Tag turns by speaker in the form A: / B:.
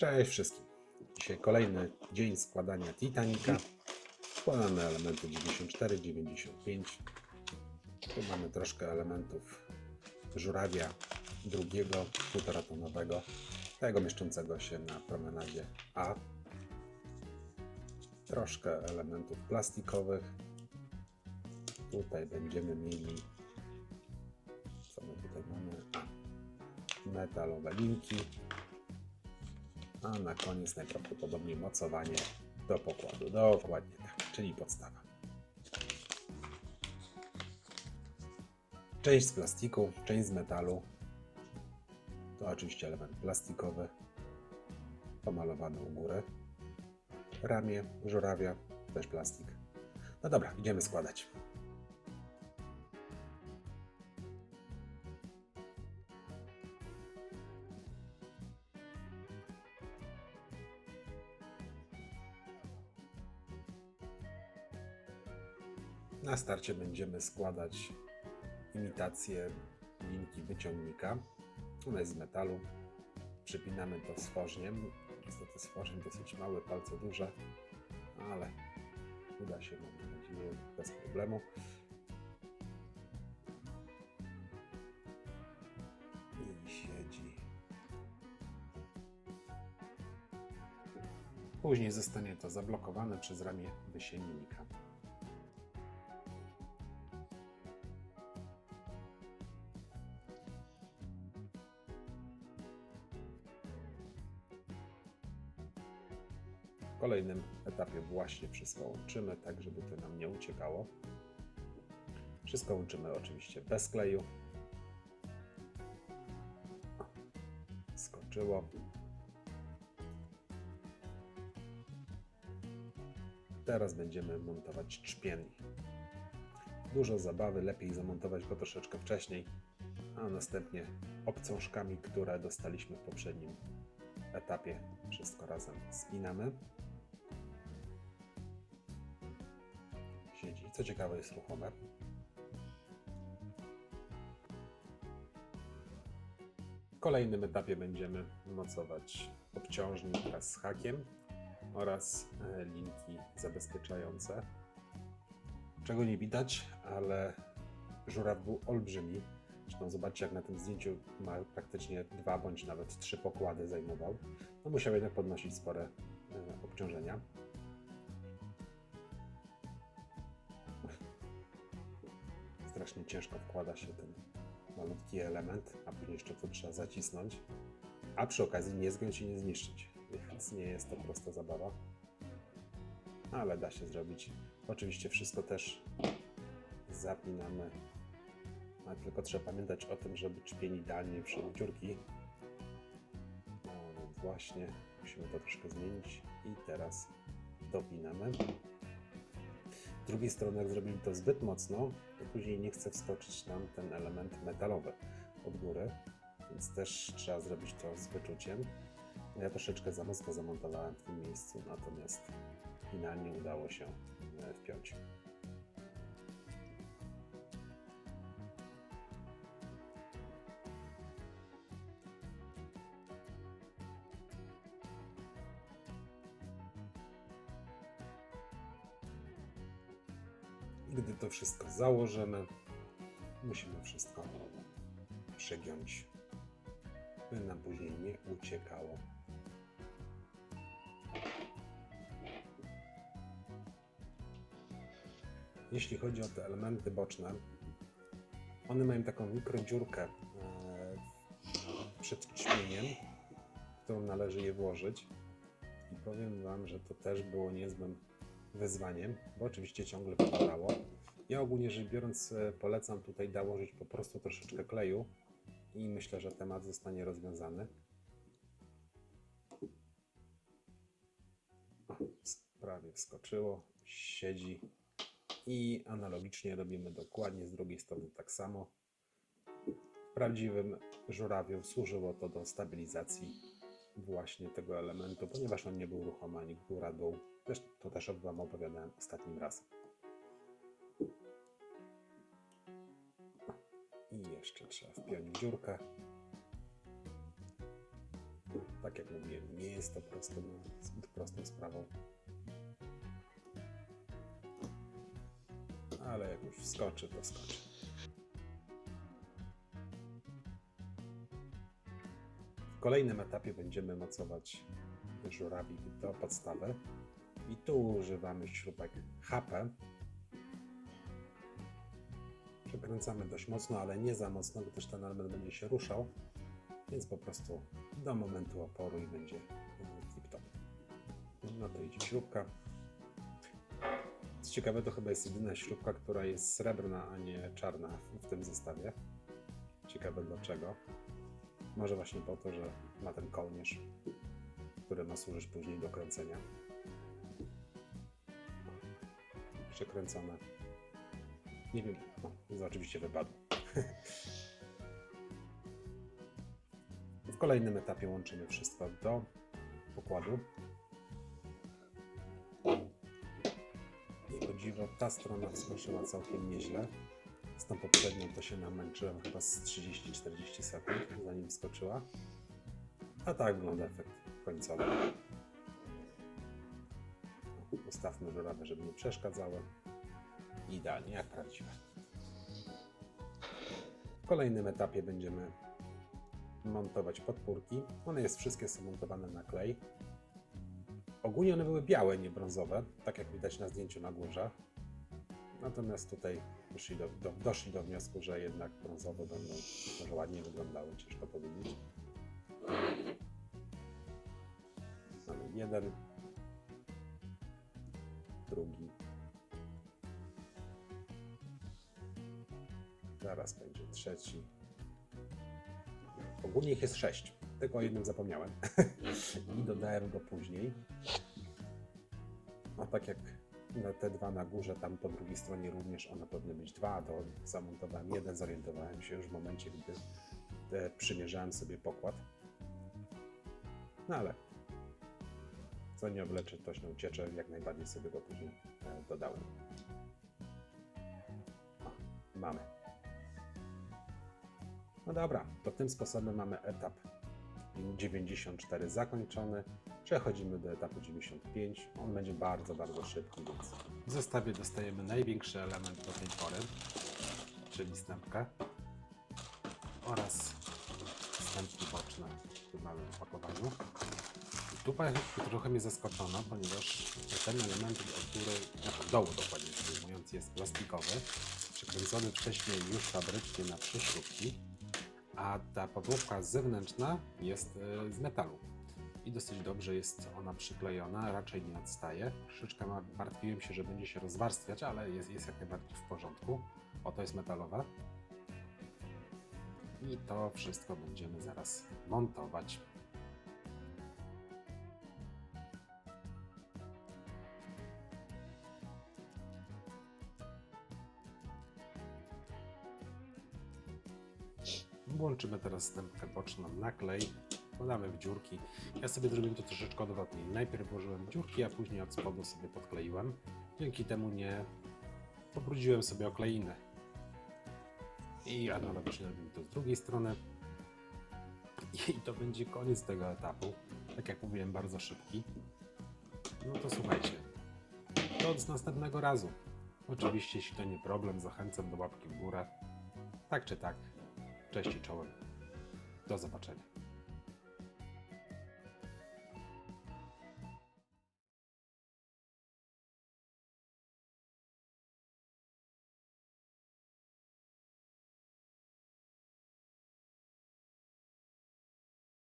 A: Cześć wszystkim. Dzisiaj kolejny dzień składania Titanica. Składamy elementy 94, 95. Tu mamy troszkę elementów żurawia drugiego, półtora tonowego, tego mieszczącego się na promenadzie A. Troszkę elementów plastikowych. Tutaj będziemy mieli, co my tutaj mamy? A, metalowe linki, a na koniec najprawdopodobniej mocowanie do pokładu. Dokładnie tak, czyli podstawa. Część z plastiku, część z metalu. To oczywiście element plastikowy, pomalowany u góry. Ramię, żurawia, też plastik. No dobra, idziemy składać. Na starcie będziemy składać imitację linki wyciągnika. Ona jest z metalu. Przypinamy to stworzeniem. Niestety stworzeń dosyć małe, palce duże, ale uda się mam nadzieję bez problemu. I siedzi. Później zostanie to zablokowane przez ramię wysięgnika. Kolejnym etapie właśnie wszystko łączymy, tak żeby to nam nie uciekało. Wszystko łączymy oczywiście bez kleju. Skoczyło. Teraz będziemy montować czpień. Dużo zabawy, lepiej zamontować go troszeczkę wcześniej, a następnie obcążkami, które dostaliśmy w poprzednim etapie, wszystko razem spinamy. Co ciekawe jest ruchome. W kolejnym etapie będziemy mocować obciążnik wraz z hakiem oraz e, linki zabezpieczające. Czego nie widać, ale żuraw był olbrzymi. Zresztą zobaczcie, jak na tym zdjęciu ma praktycznie dwa bądź nawet trzy pokłady zajmował. No musiał jednak podnosić spore e, obciążenia. Strasznie ciężko wkłada się ten malutki element, a później jeszcze to trzeba zacisnąć, a przy okazji nie zgiąć i nie zniszczyć, więc nie jest to prosta zabawa, ale da się zrobić. Oczywiście wszystko też zapinamy, ale tylko trzeba pamiętać o tym, żeby czpień idealnie wszedł dziurki. No właśnie musimy to troszkę zmienić i teraz dopinamy. Drugiej strony, jak zrobili to zbyt mocno, to później nie chce wskoczyć nam ten element metalowy od góry, więc też trzeba zrobić to z wyczuciem. Ja troszeczkę za mocno zamontowałem w tym miejscu, natomiast finalnie udało się e, wpiąć. Gdy to wszystko założymy, musimy wszystko przegiąć, by nam później nie uciekało. Jeśli chodzi o te elementy boczne, one mają taką mikrodziurkę e, przed trzmieniem, w którą należy je włożyć. I powiem Wam, że to też było niezłym wyzwaniem, bo oczywiście ciągle wypadało. Ja ogólnie rzecz biorąc e, polecam tutaj dołożyć po prostu troszeczkę kleju i myślę, że temat zostanie rozwiązany. Prawie wskoczyło, siedzi i analogicznie robimy dokładnie z drugiej strony tak samo. W prawdziwym żurawiu służyło to do stabilizacji właśnie tego elementu, ponieważ on nie był ruchomy ani góra dół. To też Wam opowiadałem ostatnim razem. I jeszcze trzeba wpiąć dziurkę. tak jak mówiłem, nie jest to prosto, zbyt prostą sprawą. Ale jak już wskoczy, to wskoczy. W kolejnym etapie będziemy mocować żurawik do podstawy i tu używamy śrubek HP. Przekręcamy dość mocno, ale nie za mocno, gdyż ten element będzie się ruszał, więc po prostu do momentu oporu i będzie tip-top. No to idzie śrubka. Co ciekawe, to chyba jest jedyna śrubka, która jest srebrna, a nie czarna w, w tym zestawie. Ciekawe dlaczego. Może właśnie po to, że ma ten kołnierz, który ma służyć później do kręcenia. Przekręcone. Nie wiem, no, oczywiście wypadło. w kolejnym etapie łączymy wszystko do pokładu. I o dziwo, ta strona wskoczyła całkiem nieźle. Z tą poprzednią to się namęczyłem chyba z 30-40 sekund, zanim wskoczyła. A tak wygląda efekt końcowy. Ustawmy żurawę, żeby nie przeszkadzały. Idealnie, jak prawdziwe. W kolejnym etapie będziemy montować podpórki. One jest wszystkie są montowane na klej. Ogólnie one były białe, nie brązowe, tak jak widać na zdjęciu na górze. Natomiast tutaj doszli do, do, doszli do wniosku, że jednak brązowe będą może ładnie wyglądały, ciężko powiedzieć. Mamy jeden, drugi. Zaraz będzie trzeci. Ogólnie ich jest sześć, tylko o jednym zapomniałem. I dodałem go później. A tak jak te dwa na górze, tam po drugiej stronie również one powinny być dwa, to zamontowałem jeden, zorientowałem się już w momencie, gdy e, przymierzałem sobie pokład. No ale co nie obleczy, toś nie uciecze, jak najbardziej sobie go później e, dodałem. Mamy. No dobra, to tym sposobem mamy etap 94 zakończony. Przechodzimy do etapu 95. On będzie bardzo, bardzo szybki, więc w zestawie dostajemy największy element do tej pory, czyli stępkę oraz stępki boczne w tym małym opakowaniu. Tutaj trochę mnie zaskoczono, ponieważ ten element, który, no, dołu dokładnie rzecz jest plastikowy, przykręcony wcześniej już fabrycznie na trzy śrubki, a ta podłówka zewnętrzna jest e, z metalu. I dosyć dobrze jest ona przyklejona, raczej nie odstaje. Troszeczkę ma- martwiłem się, że będzie się rozwarstwiać, ale jest, jest jak najbardziej w porządku. Oto jest metalowa. I to wszystko będziemy zaraz montować. Włączymy teraz stępkę boczną na klej. Podamy w dziurki. Ja sobie zrobiłem to troszeczkę odwrotnie. Najpierw włożyłem dziurki, a później od spodu sobie podkleiłem. Dzięki temu nie pobrudziłem sobie okleinę. I analogicznie robimy to z drugiej strony. I to będzie koniec tego etapu. Tak jak mówiłem, bardzo szybki. No to słuchajcie. Do następnego razu. Oczywiście, jeśli to nie problem, zachęcam do łapki w górę. Tak czy tak. Cześć i czołem. Do zobaczenia.